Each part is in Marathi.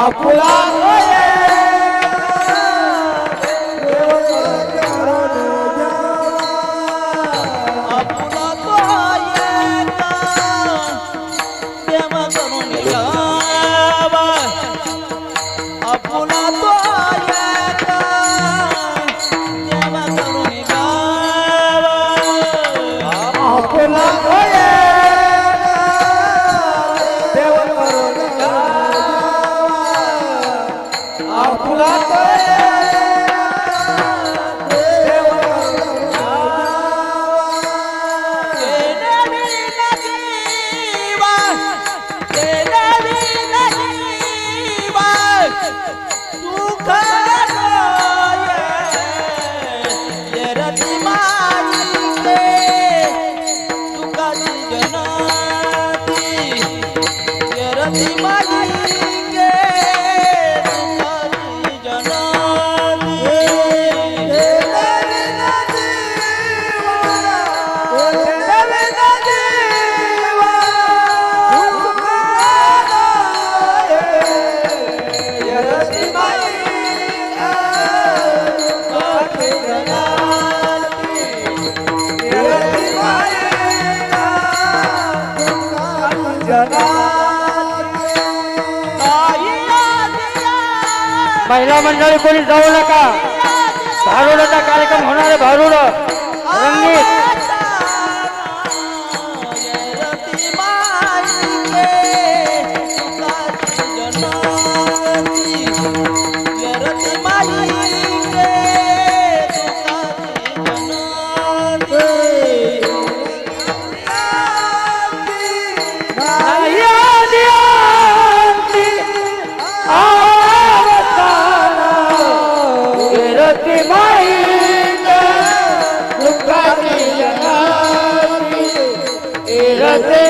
आपुला মাঝি महिला मंडळी कोणी जाऊ नका. भारुडाचा कार्यक्रम होणार आहे भारुड. रंगीत. Acuérdate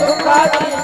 दुःखाची